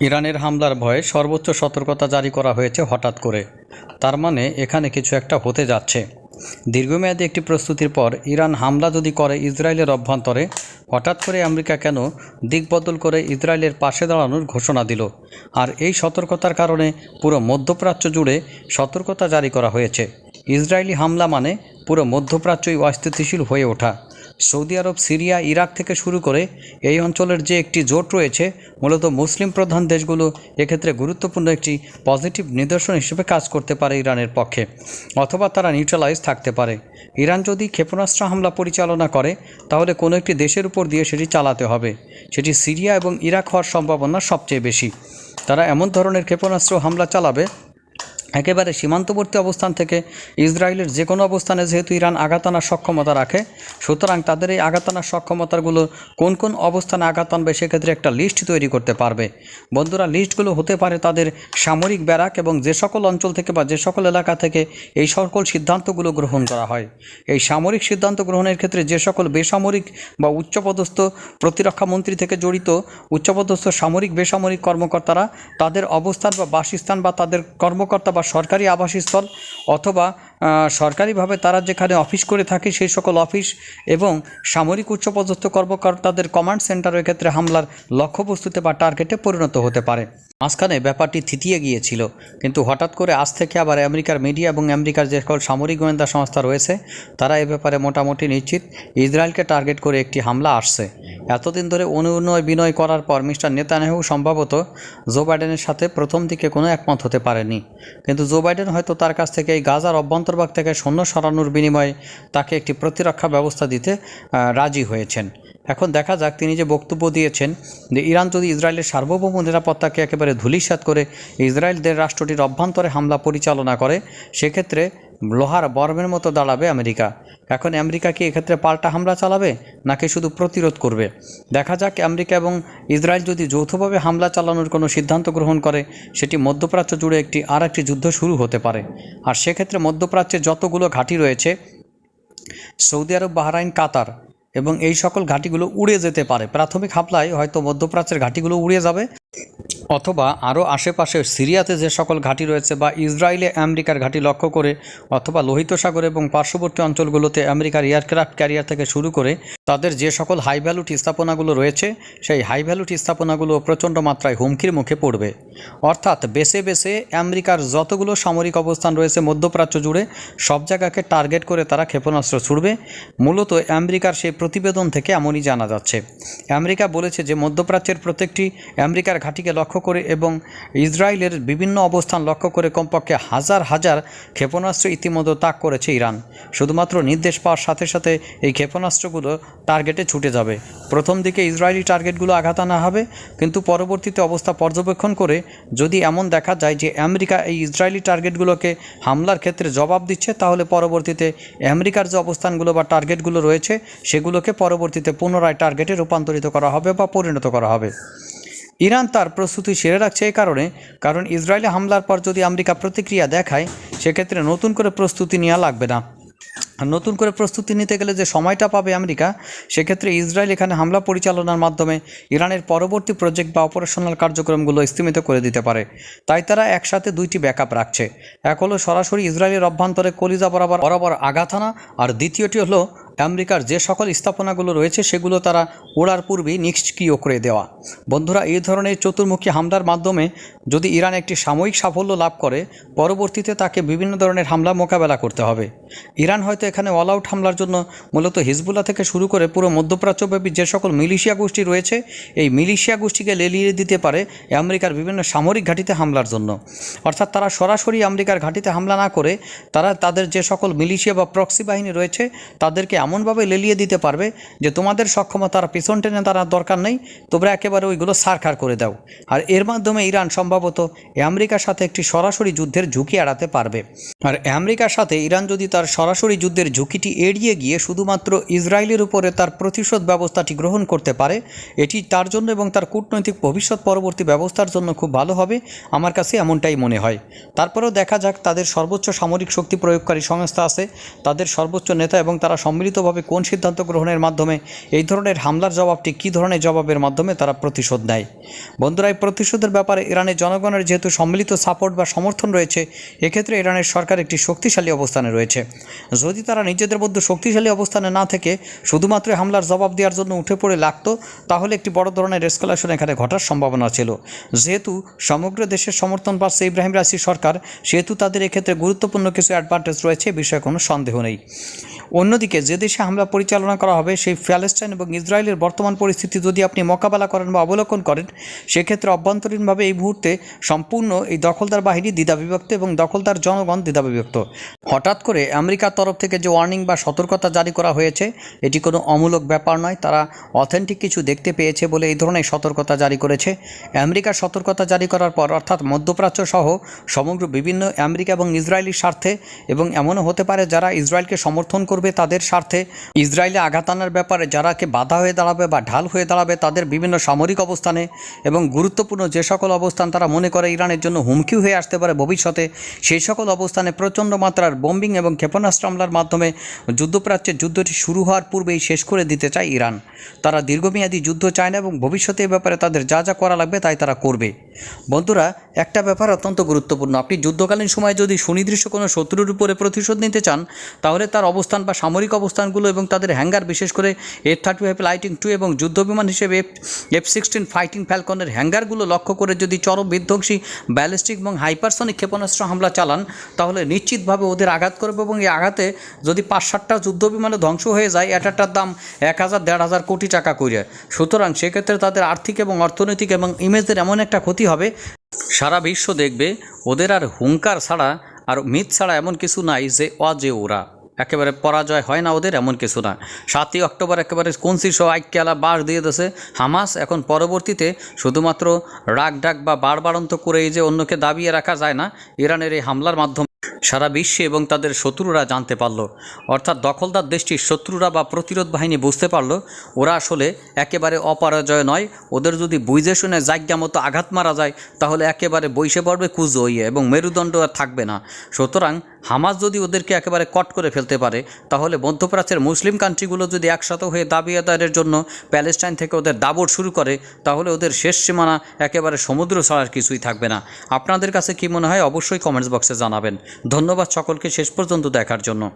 ইরানের হামলার ভয়ে সর্বোচ্চ সতর্কতা জারি করা হয়েছে হঠাৎ করে। তার মানে এখানে কিছু একটা হতে যাচ্ছে। দীর্ঘমেয়াদী একটি প্রস্তুতির পর ইরান হামলা যদি করে ইসরায়েলের অভ্যন্তরে, হঠাৎ করে আমেরিকা কেন দিকবদল করে ইসরায়েলের পাশে দাঁড়ানোর ঘোষণা দিল। আর এই সতর্কতার কারণে পুরো মধ্যপ্রাচ্য জুড়ে সতর্কতা জারি করা হয়েছে। ইসরায়েলি হামলা মানে পুরো মধ্যপ্রাচ্যই অস্থিতিশীল হয়ে ওঠা। সৌদি আরব, সিরিয়া, ইরাক থেকে শুরু করে এই অঞ্চলের যে একটি জোট রয়েছে, মূলত মুসলিম প্রধান দেশগুলো এক্ষেত্রে গুরুত্বপূর্ণ একটি পজিটিভ নিদর্শন হিসেবে কাজ করতে পারে ইরানের পক্ষে, অথবা তারা নিউট্রালাইজ থাকতে পারে। ইরান যদি ক্ষেপণাস্ত্র হামলা পরিচালনা করে, তাহলে কোনো একটি দেশের উপর দিয়ে সেটি চালাতে হবে। সেটি সিরিয়া এবং ইরাক হওয়ার সম্ভাবনা সবচেয়ে বেশি। তারা এমন ধরনের ক্ষেপণাস্ত্র হামলা চালাবে একেবারে সীমান্তবর্তী অবস্থান থেকে ইসরায়েলের যে কোনো অবস্থানে যেহেতু ইরান আঘাত আনার সক্ষমতা রাখে, সুতরাং তাদের এই আঘাত আনার সক্ষমতাগুলো কোন কোন অবস্থানে আঘাত আনবে সেক্ষেত্রে একটা লিস্ট তৈরি করতে পারবে। বন্ধুরা, লিস্টগুলো হতে পারে তাদের সামরিক ব্যারাক এবং যে সকল অঞ্চল থেকে বা যে সকল এলাকা থেকে এই সকল সিদ্ধান্তগুলো গ্রহণ করা হয়। এই সামরিক সিদ্ধান্ত গ্রহণের ক্ষেত্রে যে সকল বেসামরিক বা উচ্চপদস্থ প্রতিরক্ষা মন্ত্রী থেকে জড়িত উচ্চপদস্থ সামরিক বেসামরিক কর্মকর্তারা তাদের অবস্থান বা বাসস্থান বা তাদের কর্মকর্তা বা সরকারি আবাসস্থল অথবা সরকারিভাবে তারা যেখানে অফিস করে থাকে সেই সকল অফিস এবং সামরিক উচ্চপদস্থ কর্মকর্তাদের কমান্ড সেন্টারের ক্ষেত্রে হামলার লক্ষ্যবস্তুতে বা টার্গেটে পরিণত হতে পারে। মাঝখানে ব্যাপারটি থিতিয়ে গিয়েছিল, কিন্তু হঠাৎ করে আজ থেকে আবার আমেরিকার মিডিয়া এবং আমেরিকার যে সকল সামরিক গোয়েন্দা সংস্থা রয়েছে, তারা এ ব্যাপারে মোটামুটি নিশ্চিত। ইসরায়েলকে টার্গেট করে একটি হামলা আসছে। এতদিন ধরে অনুনয় বিনয় করার পর মিস্টার নেতানিয়াহু সম্ভবত জো বাইডেনের সাথে প্রথম দিকে কোনো একমত হতে পারেনি। কিন্তু জো বাইডেন হয়তো তার কাছ থেকে এই গাজার অভ্যন্তরভাগ থেকে সৈন্য সরানোর বিনিময়ে তাকে একটি প্রতিরক্ষা ব্যবস্থা দিতে রাজি হয়েছেন। এখন দেখা যাক তিনি যে বক্তব্য দিয়েছেন যে ইরান যদি ইসরায়েলের সার্বভৌম নিরাপত্তাকে একেবারে ধূলিসাৎ করে ইসরায়েলদের রাষ্ট্রটির অভ্যন্তরে হামলা পরিচালনা করে, সেক্ষেত্রে লোহার বর্মের মতো দাঁড়াবে আমেরিকা। এখন আমেরিকা কি এক্ষেত্রে পাল্টা হামলা চালাবে, নাকি শুধু প্রতিরোধ করবে? দেখা যাক, আমেরিকা এবং ইসরায়েল যদি যৌথভাবে হামলা চালানোর কোনো সিদ্ধান্ত গ্রহণ করে, সেটি মধ্যপ্রাচ্য জুড়ে একটি আর একটি যুদ্ধ শুরু হতে পারে। আর সেক্ষেত্রে মধ্যপ্রাচ্যে যতগুলো ঘাঁটি রয়েছে, সৌদি আরব, বাহরাইন, কাতার এবং এই সকল ঘাঁটিগুলো উড়ে যেতে পারে। প্রাথমিক হামলায় হয়তো মধ্যপ্রাচ্যের ঘাঁটিগুলো উড়ে যাবে। অথবা আরও আশেপাশে সিরিয়াতে যে সকল ঘাঁটি রয়েছে বা ইসরায়েলে আমেরিকার ঘাঁটি লক্ষ্য করে অথবা লোহিত সাগর এবং পার্শ্ববর্তী অঞ্চলগুলোতে আমেরিকার এয়ারক্রাফট ক্যারিয়ার থেকে শুরু করে তাদের যে সকল হাই ভ্যালুড স্থাপনাগুলো রয়েছে, সেই হাই ভ্যালুড স্থাপনাগুলো প্রচণ্ড মাত্রায় হুমকির মুখে পড়বে। অর্থাৎ বেছে বেছে আমেরিকার যতগুলো সামরিক অবস্থান রয়েছে মধ্যপ্রাচ্য জুড়ে, সব জায়গাকে টার্গেট করে তারা ক্ষেপণাস্ত্র ছুড়বে। মূলত আমেরিকার সেই প্রতিবেদন থেকে এমনই জানা যাচ্ছে। আমেরিকা বলেছে যে মধ্যপ্রাচ্যের প্রত্যেকটি আমেরিকার ঘাঁটিকে লক্ষ্য করে এবং ইসরায়েলের বিভিন্ন অবস্থান লক্ষ্য করে কমপক্ষে হাজার হাজার ক্ষেপণাস্ত্র ইতিমধ্যে তাক করেছে ইরান। শুধুমাত্র নির্দেশ পাওয়ার সাথে সাথে এই ক্ষেপণাস্ত্রগুলো টার্গেটে ছুটে যাবে। প্রথম দিকে ইসরায়েলি টার্গেটগুলো আঘাত আনা হবে, কিন্তু পরবর্তীতে অবস্থা পর্যবেক্ষণ করে যদি এমন দেখা যায় যে আমেরিকা এই ইসরায়েলি টার্গেটগুলোকে হামলার ক্ষেত্রে জবাব দিচ্ছে, তাহলে পরবর্তীতে আমেরিকার যে অবস্থানগুলো বা টার্গেটগুলো রয়েছে, সেগুলোকে পরবর্তীতে পুনরায় টার্গেটে রূপান্তরিত করা হবে বা পরিণত করা হবে। ইরান তার প্রস্তুতি সেরে রাখছে এই কারণে, কারণ ইসরায়েলে হামলার পর যদি আমেরিকা প্রতিক্রিয়া দেখায়, সেক্ষেত্রে নতুন করে প্রস্তুতি নেওয়া লাগবে না। নতুন করে প্রস্তুতি নিতে গেলে যে সময়টা পাবে আমেরিকা, সেক্ষেত্রে ইসরায়েল এখানে হামলা পরিচালনার মাধ্যমে ইরানের পরবর্তী প্রজেক্ট বা অপারেশনাল কার্যক্রমগুলো স্থিমিত করে দিতে পারে। তাই তারা একসাথে দুইটি ব্যাকআপ রাখছে। এক হলো সরাসরি ইসরায়েলের অভ্যন্তরে কলিজা বরাবর বরাবর আঘাত আনা, আর দ্বিতীয়টি হলো আমেরিকার যে সকল স্থাপনাগুলো রয়েছে সেগুলো তারা ওড়ার পূর্বেই নিষ্ক্রিয় করে দেওয়া। বন্ধুরা, এই ধরনের চতুর্মুখী হামলার মাধ্যমে যদি ইরান একটি সাময়িক সাফল্য লাভ করে, পরবর্তীতে তাকে বিভিন্ন ধরনের হামলা মোকাবেলা করতে হবে। ইরান হয়তো এখানে অল আউট হামলার জন্য মূলত হিজবুল্লাহ থেকে শুরু করে পুরো মধ্যপ্রাচ্যব্যাপী যে সকল মিলিশিয়া গোষ্ঠী রয়েছে, এই মিলিশিয়া গোষ্ঠীকে লেলিয়ে দিতে পারে আমেরিকার বিভিন্ন সামরিক ঘাঁটিতে হামলার জন্য। অর্থাৎ তারা সরাসরি আমেরিকার ঘাঁটিতে হামলা না করে তারা তাদের যে সকল মিলিশিয়া বা প্রক্সি বাহিনী রয়েছে, তাদেরকে এমনভাবে লেলিয়ে দিতে পারবে যে তোমাদের সক্ষমতার পিছন টেনে তারা দরকার নেই, তোমরা একেবারে ওইগুলো সারখার করে দাও। আর এর মাধ্যমে ইরান সম্ভবত আমেরিকার সাথে একটি সরাসরি যুদ্ধের ঝুঁকি এড়াতে পারবে। আর আমেরিকার সাথে ইরান যদি তার সরাসরি যুদ্ধের ঝুঁকিটি এড়িয়ে গিয়ে শুধুমাত্র ইসরায়েলের উপরে তার প্রতিশোধ ব্যবস্থাটি গ্রহণ করতে পারে, এটি তার জন্য এবং তার কূটনৈতিক ভবিষ্যৎ পরবর্তী ব্যবস্থার জন্য খুব ভালো হবে, আমার কাছে এমনটাই মনে হয়। তারপরেও দেখা যাক তাদের সর্বোচ্চ সামরিক শক্তি প্রয়োগকারী সংস্থা আছে, তাদের সর্বোচ্চ নেতা এবং তারা সম্মিলিতভাবে কোন সিদ্ধান্ত গ্রহণের মাধ্যমে এই ধরনের হামলার জবাবটি কী ধরনের জবাবের মাধ্যমে তারা প্রতিশোধ নেয়। বন্ধুরা, এই প্রতিশোধের ব্যাপারে ইরানের জনগণের যেহেতু সম্মিলিত সাপোর্ট বা সমর্থন রয়েছে, এক্ষেত্রে ইরানের সরকার একটি শক্তিশালী অবস্থানে রয়েছে। যদি তারা নিজেদের মধ্যে শক্তিশালী অবস্থানে না থেকে শুধুমাত্র হামলার জবাব দেওয়ার জন্য উঠে পড়ে লাগতো, তাহলে একটি বড় ধরনের এসকালেশন এখানে ঘটার সম্ভাবনা ছিল। যেহেতু সমগ্র দেশের সমর্থন পাচ্ছে ইব্রাহিম রাশি সরকার, সেহেতু তাদের এক্ষেত্রে গুরুত্বপূর্ণ কিছু অ্যাডভান্টেজ রয়েছে বিষয়ে কোনো সন্দেহ নেই। অন্যদিকে যে দেশে হামলা পরিচালনা করা হবে, সেই প্যালেস্টাইন এবং ইসরায়েলের বর্তমান পরিস্থিতি যদি আপনি মোকাবেলা করেন বা অবলোকন করেন, সেক্ষেত্রে অভ্যন্তরীণভাবে এই মুহূর্তে সম্পূর্ণ এই দখলদার বাহিনী দ্বিধাবিভক্ত এবং দখলদার জনগণ দ্বিধাবিভক্ত। হঠাৎ করে আমেরিকার তরফ থেকে যে ওয়ার্নিং বা সতর্কতা জারি করা হয়েছে, এটি কোনো অমূলক ব্যাপার নয়। তারা অথেন্টিক কিছু দেখতে পেয়েছে বলে এই ধরনের সতর্কতা জারি করেছে। আমেরিকার সতর্কতা জারি করার পর, অর্থাৎ মধ্যপ্রাচ্য সহ সমগ্র বিভিন্ন আমেরিকা এবং ইসরায়েলি স্বার্থে, এবং এমনও হতে পারে যারা ইসরায়েলকে সমর্থন করবে তাদের স্বার্থে, ইসরায়েলে আঘাত আনার ব্যাপারে যারাকে বাধা হয়ে দাঁড়াবে বা ঢাল হয়ে দাঁড়াবে তাদের বিভিন্ন সামরিক অবস্থানে, এবং গুরুত্বপূর্ণ যে সকল অবস্থান তারা মনে করে ইরানের জন্য হুমকি হয়ে আসতে পারে ভবিষ্যতে, সেই সকল অবস্থানে প্রচণ্ড মাত্রার বোম্বিং এবং ক্ষেপণাস্ত্র হামলার মাধ্যমে যুদ্ধপ্রাচ্যের যুদ্ধটি শুরু হওয়ার পূর্বেই শেষ করে দিতে চায় ইরান। তারা দীর্ঘমেয়াদী যুদ্ধ চায় না এবং ভবিষ্যতে ব্যাপারে তাদের যা যা করা লাগবে তাই তারা করবে। বন্ধুরা, একটা ব্যাপার অত্যন্ত গুরুত্বপূর্ণ। আপনি যুদ্ধকালীন সময়ে যদি সুনির্দিষ্ট কোনো শত্রুর উপরে প্রতিশোধ নিতে চান, তাহলে তার অবস্থান বা সামরিক অবস্থানগুলো এবং তাদের হ্যাঙ্গার, বিশেষ করে F thirty five lightning two এবং যুদ্ধবিমান হিসেবে এফ সিক্সটিন ফাইটিং ফ্যালকনের হ্যাঙ্গারগুলো লক্ষ্য করে যদি চরম বিধ্বংসী ব্যালিস্টিক এবং হাইপারসনিক ক্ষেপণাস্ত্র হামলা চালান, তাহলে নিশ্চিতভাবে ওদের আঘাত করবে এই আঘাতে যদি পাঁচ সাতটা যুদ্ধবিমানে ধ্বংস হয়ে যায় এটাটার দাম এক হাজার, দেড় হাজার কোটি টাকা করে সুতরাং সেক্ষেত্রে তাদের আর্থিক এবং অর্থনৈতিক এবং ইমেজের এমন একটা ক্ষতি হবে। সারা বিশ্ব দেখবে ওদের আর হুঙ্কার ছাড়া আর মিথ ছাড়া এমন কিছু নাই যে অজে ওরা। একেবারে পরাজয় হয় না ওদের, এমন কিছু না। সাতই অক্টোবর একেবারে কনসি সহ আইক্যালা বাস দিয়ে দিয়েছে। হামাস এখন পরবর্তীতে শুধুমাত্র রাগ ডাক বা বাড়বাড়ন্ত করে এই যে অন্যকে দাবিয়ে রাখা যায় না, ইরানের এই হামলার মাধ্যমে সারা বিশ্বে এবং তাদের শত্রুরা জানতে পারল। অর্থাৎ দখলদার দেশটির শত্রুরা বা প্রতিরোধ বাহিনী বুঝতে পারল, ওরা আসলে একেবারে অপরাজয় নয়। ওদের যদি বুঝে শুনে জাজ্ঞা মতো আঘাত মারা যায়, তাহলে একেবারে বৈশে পড়বে কুজ হইয়ে এবং মেরুদণ্ড আর থাকবে না। সুতরাং হামাস যদি ওদেরকে একেবারে কট করে ফেলতে পারে, তাহলে মধ্যপ্রাচ্যের মুসলিম কান্ট্রিগুলো যদি একসাথে হয়ে দাবি আদায়ের জন্য প্যালেস্টাইন থেকে ওদের দাবর শুরু করে, তাহলে ওদের শেষ সীমানা একেবারে সমুদ্র ছাড়ার কিছুই থাকবে না। আপনাদের কাছে কি মনে হয়? অবশ্যই কমেন্টস বক্সে জানাবেন। ধন্যবাদ সকলকে শেষ পর্যন্ত দেখার জন্য।